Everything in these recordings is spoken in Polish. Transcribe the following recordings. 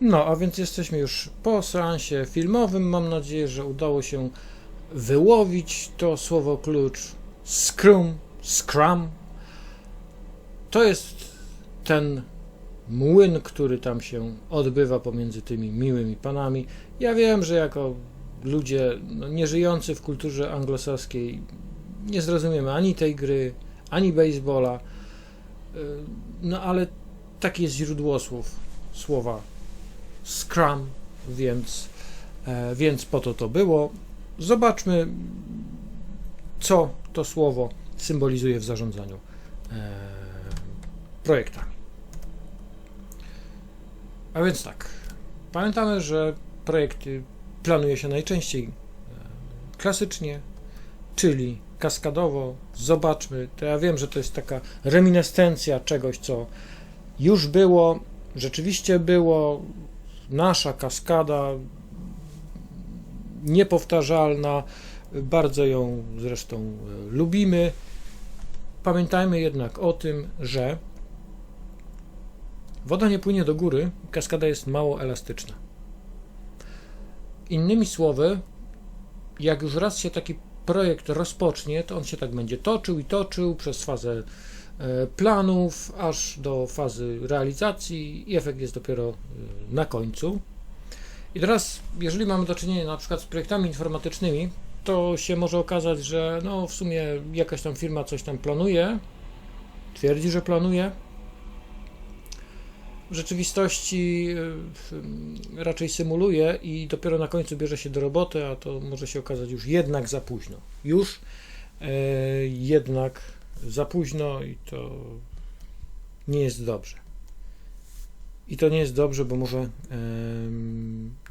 No, a więc jesteśmy już po seansie filmowym. Mam nadzieję, że udało się wyłowić to słowo klucz Scrum, Scrum. To jest ten młyn, który tam się odbywa pomiędzy tymi miłymi panami. Ja wiem, że jako ludzie no, nieżyjący w kulturze anglosaskiej nie zrozumiemy ani tej gry, ani baseballa. Y, No ale takie jest źródło słów, słowa Scrum, więc, e, więc po to to było. Zobaczmy, co to słowo symbolizuje w zarządzaniu e, projektami. A więc tak, pamiętamy, że projekty planuje się najczęściej e, klasycznie, czyli kaskadowo. Zobaczmy, to ja wiem, że to jest taka reminiscencja czegoś, co już było, rzeczywiście było, nasza kaskada niepowtarzalna, bardzo ją zresztą e, lubimy. Pamiętajmy jednak o tym, że woda nie płynie do góry, kaskada jest mało elastyczna. Innymi słowy, jak już raz się taki projekt rozpocznie, to on się tak będzie toczył i toczył przez fazę planów, aż do fazy realizacji i efekt jest dopiero e, na końcu. I teraz, jeżeli mamy do czynienia na przykład z projektami informatycznymi, to się może okazać, że no w sumie jakaś tam firma coś tam planuje, twierdzi, że planuje. W rzeczywistości y, raczej symuluje i dopiero na końcu bierze się do roboty, a to może się okazać już jednak za późno. Już e, jednak za późno i to nie jest dobrze. I to nie jest dobrze, bo może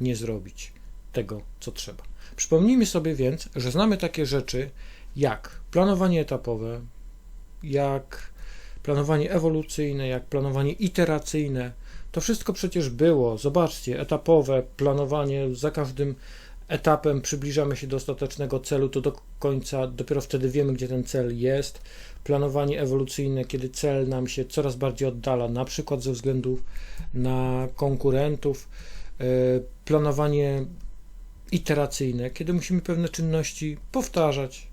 nie zrobić tego, co trzeba. Przypomnijmy sobie więc, że znamy takie rzeczy jak planowanie etapowe, jak planowanie ewolucyjne, jak planowanie iteracyjne. To wszystko przecież było. Zobaczcie, etapowe planowanie za każdym etapem przybliżamy się do ostatecznego celu, to do końca dopiero wtedy wiemy, gdzie ten cel jest. Planowanie ewolucyjne, kiedy cel nam się coraz bardziej oddala, na przykład ze względu na konkurentów. E, Planowanie iteracyjne, kiedy musimy pewne czynności powtarzać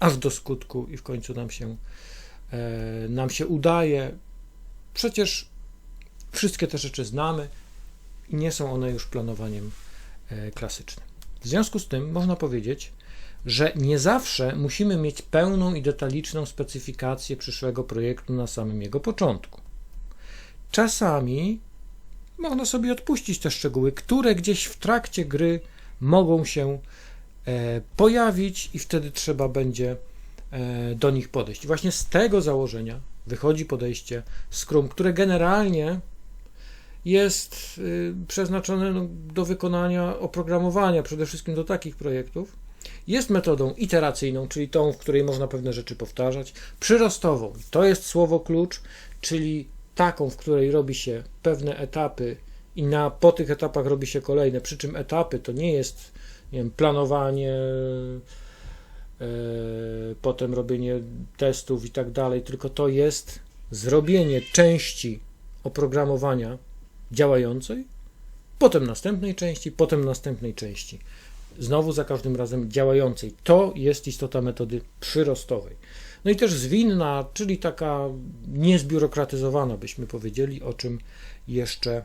aż do skutku i w końcu nam się, e, nam się udaje. Przecież wszystkie te rzeczy znamy i nie są one już planowaniem e, klasycznym. W związku z tym można powiedzieć, że nie zawsze musimy mieć pełną i detaliczną specyfikację przyszłego projektu na samym jego początku. Czasami można sobie odpuścić te szczegóły, które gdzieś w trakcie gry mogą się e, pojawić i wtedy trzeba będzie e, do nich podejść. Właśnie z tego założenia wychodzi podejście Scrum, które generalnie jest y, przeznaczone no, do wykonania oprogramowania, przede wszystkim do takich projektów. Jest metodą iteracyjną, czyli tą, w której można pewne rzeczy powtarzać, przyrostową. To jest słowo klucz, czyli taką, w której robi się pewne etapy i na, po tych etapach robi się kolejne. Przy czym etapy to nie jest nie wiem, planowanie, e, potem robienie testów i tak dalej, tylko to jest zrobienie części oprogramowania działającej, potem następnej części, potem następnej części. Znowu za każdym razem działającej. To jest istota metody przyrostowej. No i też zwinna, czyli taka niezbiurokratyzowana, byśmy powiedzieli, o czym jeszcze e,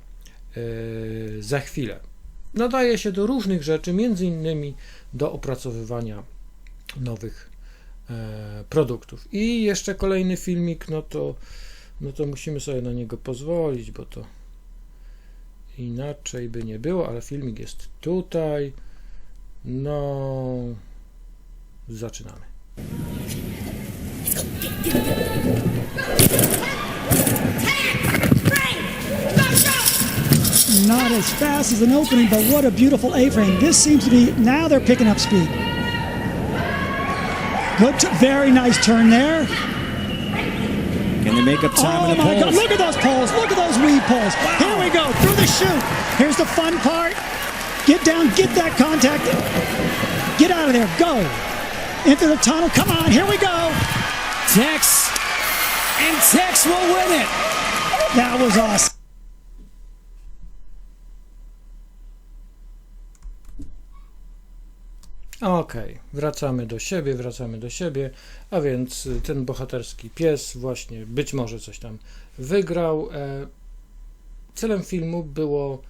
za chwilę. Nadaje się do różnych rzeczy, między innymi do opracowywania nowych e, produktów. I jeszcze kolejny filmik, no to, no to musimy sobie na niego pozwolić, bo to inaczej by nie było, ale filmik jest tutaj. No, zaczynamy. Not as fast as an opening, but what a beautiful A-frame. This seems to be, now they're picking up speed. Good, very nice turn there. Make up time Oh in the oh my God, look at those poles, look at those weed poles. Here we go, through the chute. Here's the fun part. Get down, get that contact. Get out of there, go. Into the tunnel, come on, here we go. Tex and Tex will win it. That was awesome. Okej, wracamy do siebie, wracamy do siebie, a więc y, ten bohaterski pies właśnie być może coś tam wygrał. E, celem filmu było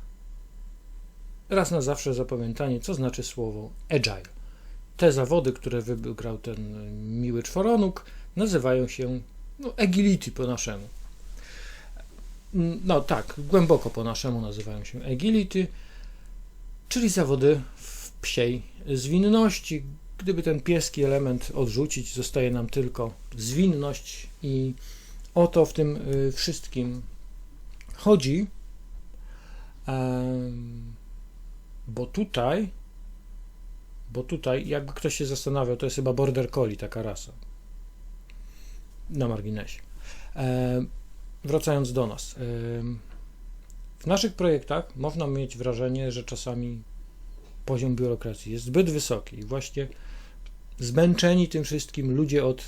raz na zawsze zapamiętanie, co znaczy słowo agile. Te zawody, które wygrał ten y, miły czworonóg, nazywają się no, agility po naszemu. Mm, No tak, głęboko po naszemu nazywają się agility, czyli zawody w psiej zwinności. Gdyby ten pieski element odrzucić, zostaje nam tylko zwinność i o to w tym y, wszystkim chodzi. Bo tutaj, bo tutaj, jakby ktoś się zastanawiał, to jest chyba border collie, taka rasa. Na marginesie. Wracając do nas. W naszych projektach można mieć wrażenie, że czasami poziom biurokracji jest zbyt wysoki i właśnie zmęczeni tym wszystkim ludzie od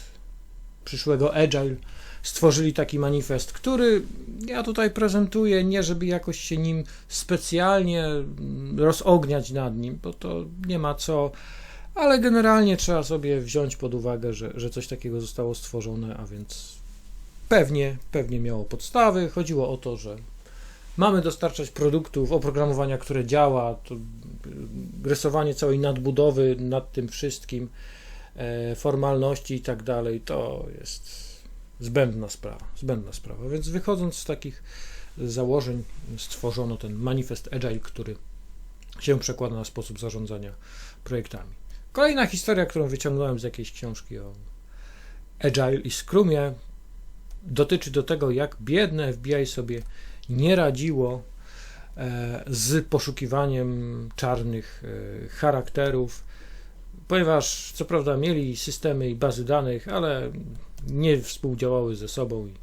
przyszłego Agile stworzyli taki manifest, który ja tutaj prezentuję, nie żeby jakoś się nim specjalnie rozogniać nad nim, bo to nie ma co, ale generalnie trzeba sobie wziąć pod uwagę, że, że coś takiego zostało stworzone, a więc pewnie, pewnie miało podstawy. Chodziło o to, że mamy dostarczać produktów, oprogramowania, które działa, to y, rysowanie całej nadbudowy nad tym wszystkim, e, formalności i tak dalej, to jest zbędna sprawa, zbędna sprawa. Więc wychodząc z takich założeń stworzono ten manifest Agile, który się przekłada na sposób zarządzania projektami. Kolejna historia, którą wyciągnąłem z jakiejś książki o Agile i Scrumie, dotyczy do tego, jak biedne FBI sobie nie radziło e, z poszukiwaniem czarnych e, charakterów, ponieważ co prawda mieli systemy i bazy danych, ale nie współdziałały ze sobą i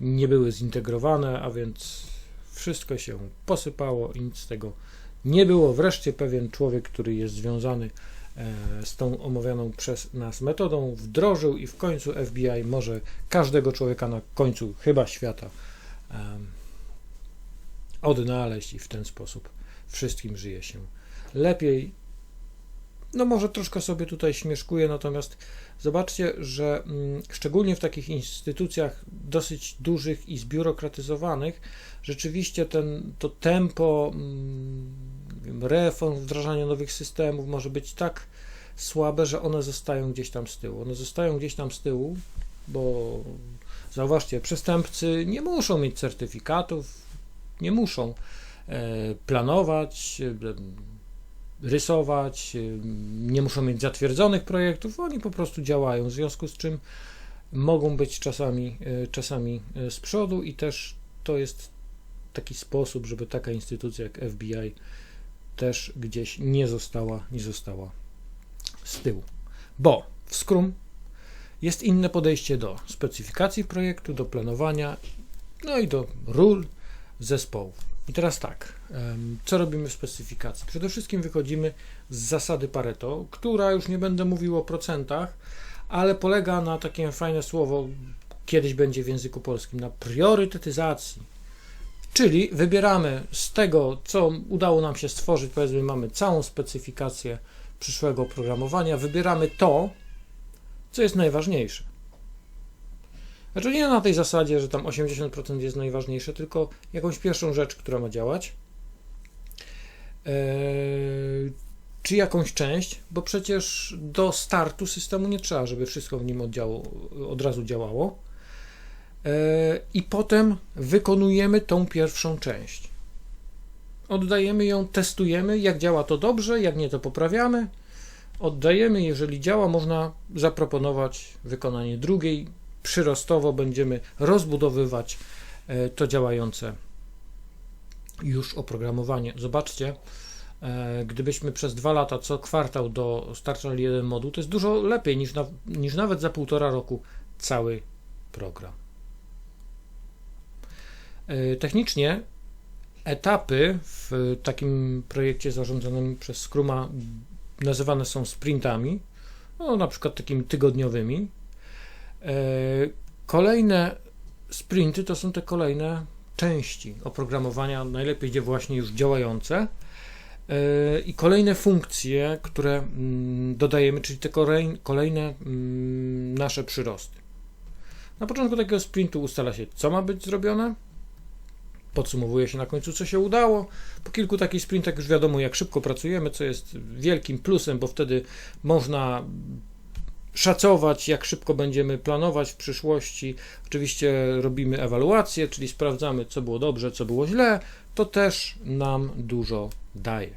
nie były zintegrowane, a więc wszystko się posypało i nic z tego nie było. Wreszcie pewien człowiek, który jest związany e, z tą omawianą przez nas metodą, wdrożył i w końcu FBI może każdego człowieka na końcu chyba świata odnaleźć i w ten sposób wszystkim żyje się lepiej. No może troszkę sobie tutaj śmieszkuję, natomiast zobaczcie, że mm, szczególnie w takich instytucjach dosyć dużych i zbiurokratyzowanych, rzeczywiście ten, to tempo mm, reform, wdrażania nowych systemów może być tak słabe, że one zostają gdzieś tam z tyłu. One zostają gdzieś tam z tyłu, bo zauważcie, przestępcy nie muszą mieć certyfikatów, nie muszą e, planować, e, rysować, e, nie muszą mieć zatwierdzonych projektów, oni po prostu działają, w związku z czym mogą być czasami, czasami z przodu i też to jest taki sposób, żeby taka instytucja jak FBI też gdzieś nie została, nie została z tyłu. Bo w Scrum jest inne podejście do specyfikacji projektu, do planowania, no i do ról zespołu. I teraz tak, co robimy w specyfikacji? Przede wszystkim wychodzimy z zasady Pareto, która już nie będę mówił o procentach, ale polega na takie fajne słowo, kiedyś będzie w języku polskim, na priorytetyzacji. Czyli wybieramy z tego, co udało nam się stworzyć, powiedzmy, mamy całą specyfikację przyszłego oprogramowania, wybieramy to, co jest najważniejsze. Znaczy nie na tej zasadzie, że tam 80% jest najważniejsze, tylko jakąś pierwszą rzecz, która ma działać. Eee, czy jakąś część, bo przecież do startu systemu nie trzeba, żeby wszystko w nim od razu działało. Eee, I potem wykonujemy tą pierwszą część. Oddajemy ją, testujemy, jak działa to dobrze, jak nie to poprawiamy. Oddajemy, jeżeli działa, można zaproponować wykonanie drugiej. Przyrostowo będziemy rozbudowywać e, to działające już oprogramowanie. Zobaczcie, e, gdybyśmy przez dwa lata co kwartał dostarczali jeden moduł, to jest dużo lepiej niż, na, niż nawet za półtora roku cały program. E, Technicznie etapy w takim projekcie zarządzanym przez Scruma nazywane są sprintami, no, na przykład takimi tygodniowymi. E, Kolejne sprinty to są te kolejne części oprogramowania, najlepiej gdzie właśnie już działające. E, I kolejne funkcje, które mm, dodajemy, czyli te kolej- kolejne mm, nasze przyrosty. Na początku takiego sprintu ustala się, co ma być zrobione. Podsumowuje się na końcu, co się udało. Po kilku takich sprintach już wiadomo, jak szybko pracujemy, co jest wielkim plusem, bo wtedy można szacować, jak szybko będziemy planować w przyszłości. Oczywiście robimy ewaluację, czyli sprawdzamy, co było dobrze, co było źle. To też nam dużo daje.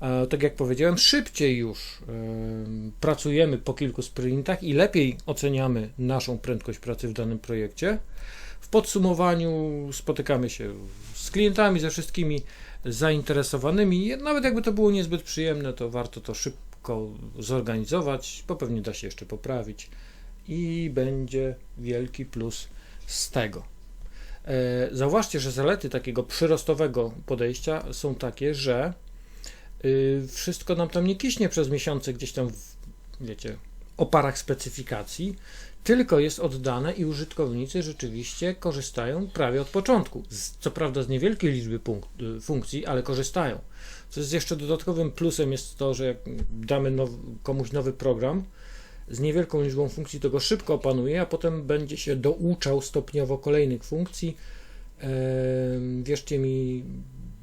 E, Tak jak powiedziałem, szybciej już em, pracujemy po kilku sprintach i lepiej oceniamy naszą prędkość pracy w danym projekcie. W podsumowaniu spotykamy się z klientami, ze wszystkimi zainteresowanymi. Nawet jakby to było niezbyt przyjemne, to warto to szybko zorganizować, bo pewnie da się jeszcze poprawić i będzie wielki plus z tego. E, Zauważcie, że zalety takiego przyrostowego podejścia są takie, że y, wszystko nam tam nie kiśnie przez miesiące gdzieś tam, w, wiecie, oparach specyfikacji, tylko jest oddane i użytkownicy rzeczywiście korzystają prawie od początku. Co prawda z niewielkiej liczby punkt, y, funkcji, ale korzystają. Co jest jeszcze dodatkowym plusem jest to, że jak damy now, komuś nowy program z niewielką liczbą funkcji, to go szybko opanuje, a potem będzie się douczał stopniowo kolejnych funkcji. Em, Wierzcie mi,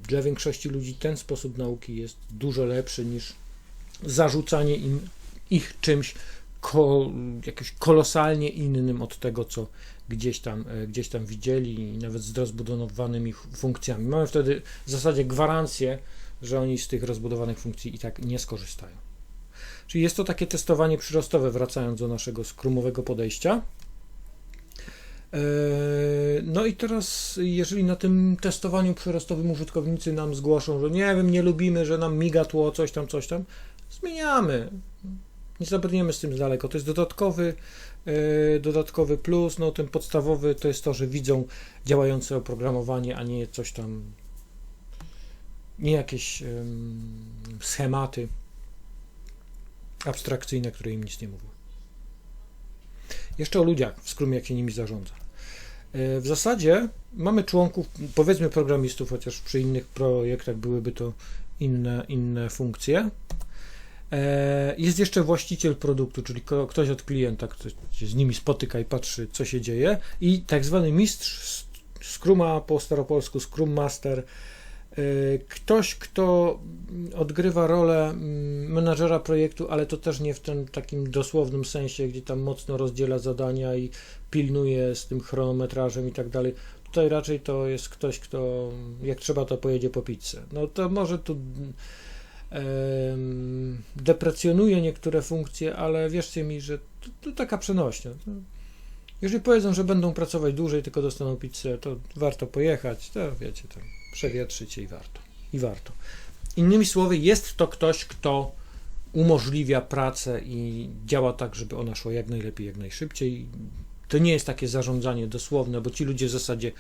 dla większości ludzi ten sposób nauki jest dużo lepszy niż zarzucanie im ich czymś ko, kolosalnie innym od tego, co gdzieś tam, e, gdzieś tam widzieli, nawet z rozbudowanymi funkcjami. Mamy wtedy w zasadzie gwarancję, że oni z tych rozbudowanych funkcji i tak nie skorzystają. Czyli jest to takie testowanie przyrostowe, wracając do naszego skrumowego podejścia. Eee, No i teraz, jeżeli na tym testowaniu przyrostowym użytkownicy nam zgłoszą, że nie wiem, nie lubimy, że nam miga tło, coś tam, coś tam, zmieniamy. Nie zabrniemy z tym daleko. To jest dodatkowy, e, dodatkowy plus. No, ten podstawowy to jest to, że widzą działające oprogramowanie, a nie coś tam, nie jakieś em, schematy abstrakcyjne, które im nic nie mówią. Jeszcze o ludziach w Scrumie, jak się nimi zarządza. E, W zasadzie mamy członków, powiedzmy programistów, chociaż przy innych projektach byłyby to inne, inne funkcje. E, Jest jeszcze właściciel produktu, czyli ktoś od klienta, kto się z nimi spotyka i patrzy, co się dzieje. I tak zwany mistrz Scruma po staropolsku, Scrum Master, ktoś, kto odgrywa rolę mm, menadżera projektu, ale to też nie w tym takim dosłownym sensie, gdzie tam mocno rozdziela zadania i pilnuje z tym chronometrażem i tak dalej. Tutaj raczej to jest ktoś, kto jak trzeba, to pojedzie po pizzę. No to może tu deprecjonuje niektóre funkcje, ale wierzcie mi, że to, to taka przenośnia. Jeżeli powiedzą, że będą pracować dłużej, tylko dostaną pizzę, to warto pojechać, to wiecie, tam przewietrzyć i warto. I warto. Innymi słowy, jest to ktoś, kto umożliwia pracę i działa tak, żeby ona szła jak najlepiej, jak najszybciej. To nie jest takie zarządzanie dosłowne, bo ci ludzie w zasadzie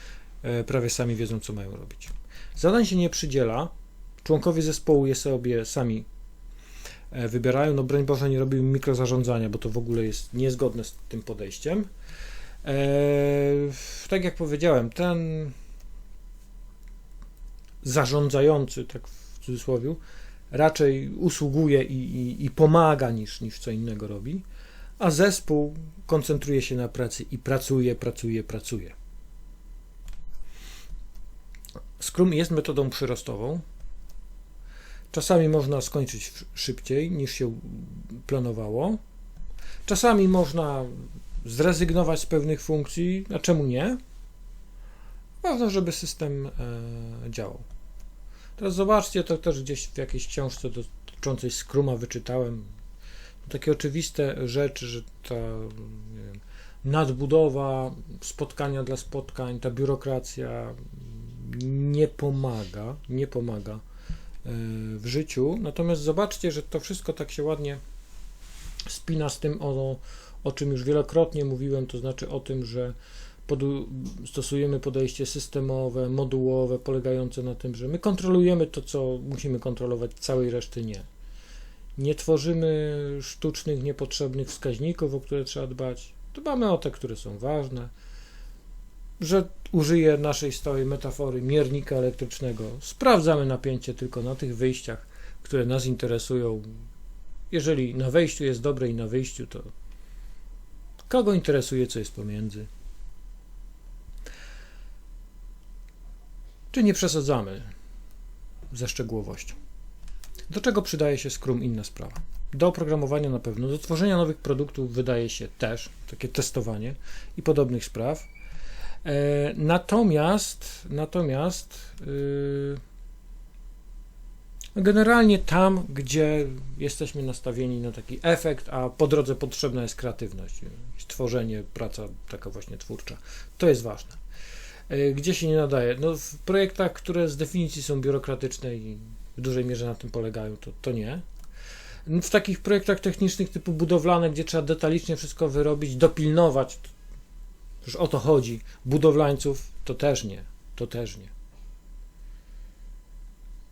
e, prawie sami wiedzą, co mają robić. Zadań się nie przydziela, członkowie zespołu je sobie sami e, wybierają. No broń Boże, nie robimy mikrozarządzania, bo to w ogóle jest niezgodne z tym podejściem. E, tak jak powiedziałem, ten zarządzający, tak w cudzysłowie, raczej usługuje i, i, i pomaga niż, niż co innego robi, a zespół koncentruje się na pracy i pracuje, pracuje, pracuje. Scrum jest metodą przyrostową. Czasami można skończyć szybciej niż się planowało. Czasami można zrezygnować z pewnych funkcji, a czemu nie? Ważne, żeby system e, działał. Teraz zobaczcie, to też gdzieś w jakiejś książce dotyczącej Scruma wyczytałem. Takie oczywiste rzeczy, że ta wiem, nadbudowa, spotkania dla spotkań, ta biurokracja nie pomaga, nie pomaga e, w życiu. Natomiast zobaczcie, że to wszystko tak się ładnie spina z tym, o, o czym już wielokrotnie mówiłem, to znaczy o tym, że podu- stosujemy podejście systemowe, modułowe, polegające na tym, że my kontrolujemy to, co musimy kontrolować, całej reszty nie. Nie tworzymy sztucznych, niepotrzebnych wskaźników, o które trzeba dbać. Dbamy o te, które są ważne. że użyję naszej stałej metafory miernika elektrycznego. Sprawdzamy napięcie tylko na tych wyjściach, które nas interesują. Jeżeli na wejściu jest dobre i na wyjściu, to kogo interesuje, co jest pomiędzy? Czy nie przesadzamy ze szczegółowością? Do czego przydaje się Scrum? Inna sprawa. Do oprogramowania na pewno, do tworzenia nowych produktów wydaje się też takie testowanie i podobnych spraw. E, natomiast, natomiast yy, generalnie tam, gdzie jesteśmy nastawieni na taki efekt, a po drodze potrzebna jest kreatywność, tworzenie, praca taka właśnie twórcza, to jest ważne. E, Gdzie się nie nadaje? No, w projektach, które z definicji są biurokratyczne i w dużej mierze na tym polegają, to, to nie. W takich projektach technicznych typu budowlane, gdzie trzeba detalicznie wszystko wyrobić, dopilnować, już o to chodzi, budowlańców, to też nie, to też nie.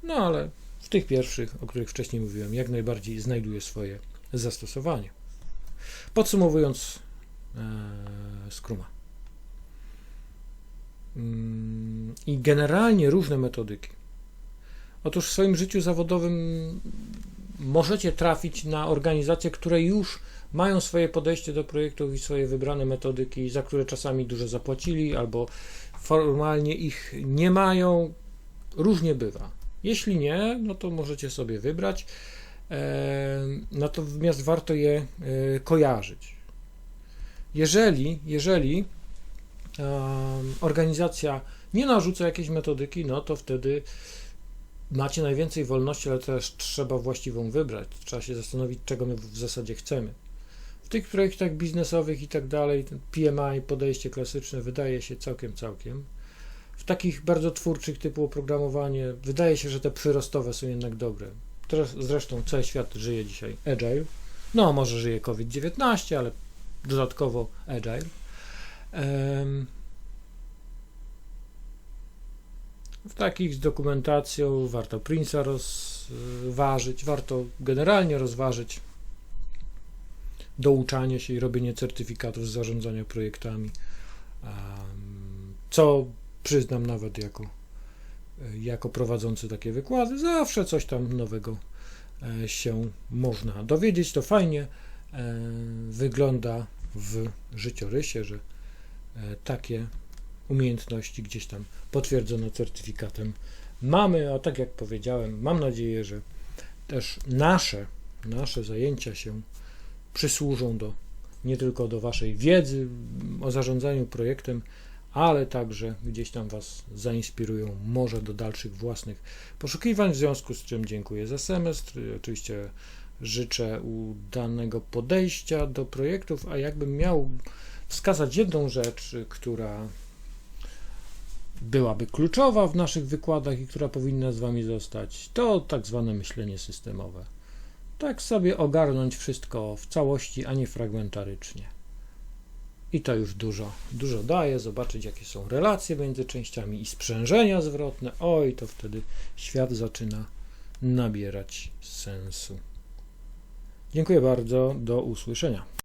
No ale w tych pierwszych, o których wcześniej mówiłem, jak najbardziej znajduje swoje zastosowanie. Podsumowując e. Mm, I generalnie różne metodyki. Otóż w swoim życiu zawodowym możecie trafić na organizacje, które już mają swoje podejście do projektów i swoje wybrane metodyki, za które czasami dużo zapłacili, albo formalnie ich nie mają. Różnie bywa. Jeśli nie, no to możecie sobie wybrać. E, Natomiast warto je e, kojarzyć. Jeżeli, jeżeli organizacja nie narzuca jakiejś metodyki, no to wtedy macie najwięcej wolności, ale też trzeba właściwą wybrać. Trzeba się zastanowić, czego my w zasadzie chcemy. W tych projektach biznesowych i tak dalej, PMI, podejście klasyczne wydaje się całkiem, całkiem. W takich bardzo twórczych typu oprogramowanie, wydaje się, że te przyrostowe są jednak dobre. Teraz zresztą cały świat żyje dzisiaj agile. No, może żyje COVID-19, ale dodatkowo agile. W takich z dokumentacją warto Prince'a rozważyć, warto generalnie rozważyć douczanie się i robienie certyfikatów z zarządzania projektami, co przyznam nawet jako, jako prowadzący takie wykłady, zawsze coś tam nowego e, się można dowiedzieć, to fajnie e, wygląda w życiorysie, że takie umiejętności gdzieś tam potwierdzone certyfikatem mamy, a tak jak powiedziałem, mam nadzieję, że też nasze, nasze zajęcia się przysłużą do nie tylko do Waszej wiedzy o zarządzaniu projektem, ale także gdzieś tam Was zainspirują może do dalszych własnych poszukiwań, w związku z czym dziękuję za semestr. Oczywiście życzę udanego podejścia do projektów, a jakbym miał wskazać jedną rzecz, która byłaby kluczowa w naszych wykładach i która powinna z Wami zostać, to tak zwane myślenie systemowe. Tak sobie ogarnąć wszystko w całości, a nie fragmentarycznie. I to już dużo, dużo daje, zobaczyć jakie są relacje między częściami i sprzężenia zwrotne. Oj, to wtedy świat zaczyna nabierać sensu. Dziękuję bardzo, do usłyszenia.